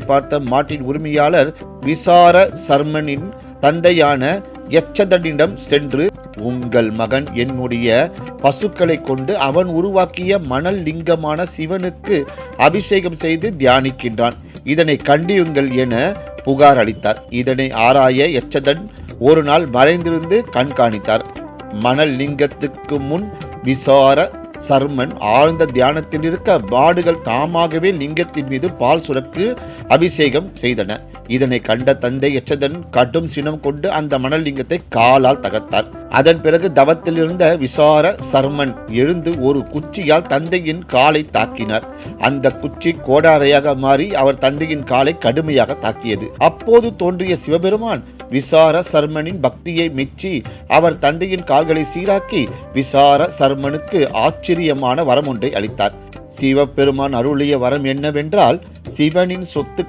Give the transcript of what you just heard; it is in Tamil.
பார்த்த மாட்டின் உரிமையாளர் விசார சர்மனின் தந்தையான எச்சதனிடம் சென்று உங்கள் மகன் என்னுடைய பசுக்களை கொண்டு அவன் உருவாக்கிய மணல் லிங்கமான சிவனுக்கு அபிஷேகம் செய்து தியானிக்கின்றான். இதனை கண்டியுங்கள் என புகார் அளித்தார். இதனை ஆராய எச்சதன் ஒரு நாள் மறைந்திருந்து கண்காணித்தார். மணல் லிங்கத்துக்கு முன் விசார சர்மன் ஆழ்ந்த தியானத்தில் இருக்க வாடுகள் தாமாகவே லிங்கத்தின் மீது பால் சுரக்கு அபிஷேகம் செய்தன. இதனை கண்ட தந்தை எச்சதன் கடும் சினம் கொண்டு அந்த மணல் லிங்கத்தை காலால் தகர்த்தார். அதன் பிறகு தவத்தில் இருந்த விசார சர்மன் எழுந்து ஒரு குச்சியால் தந்தையின் காலை தாக்கினார். அந்த குச்சி கோடாரையாக மாறி அவர் தந்தையின் காலை கடுமையாக தாக்கியது. அப்போது தோன்றிய சிவபெருமான் விசார சர்மனின் பக்தியை மெச்சி அவர் தந்தையின் கால்களை சீராக்கி விசார சர்மனுக்கு ஆச்சரியமான வரம் ஒன்றை அளித்தார். சிவபெருமான் அருளிய வரம் என்னவென்றால் சிவனின் சொத்து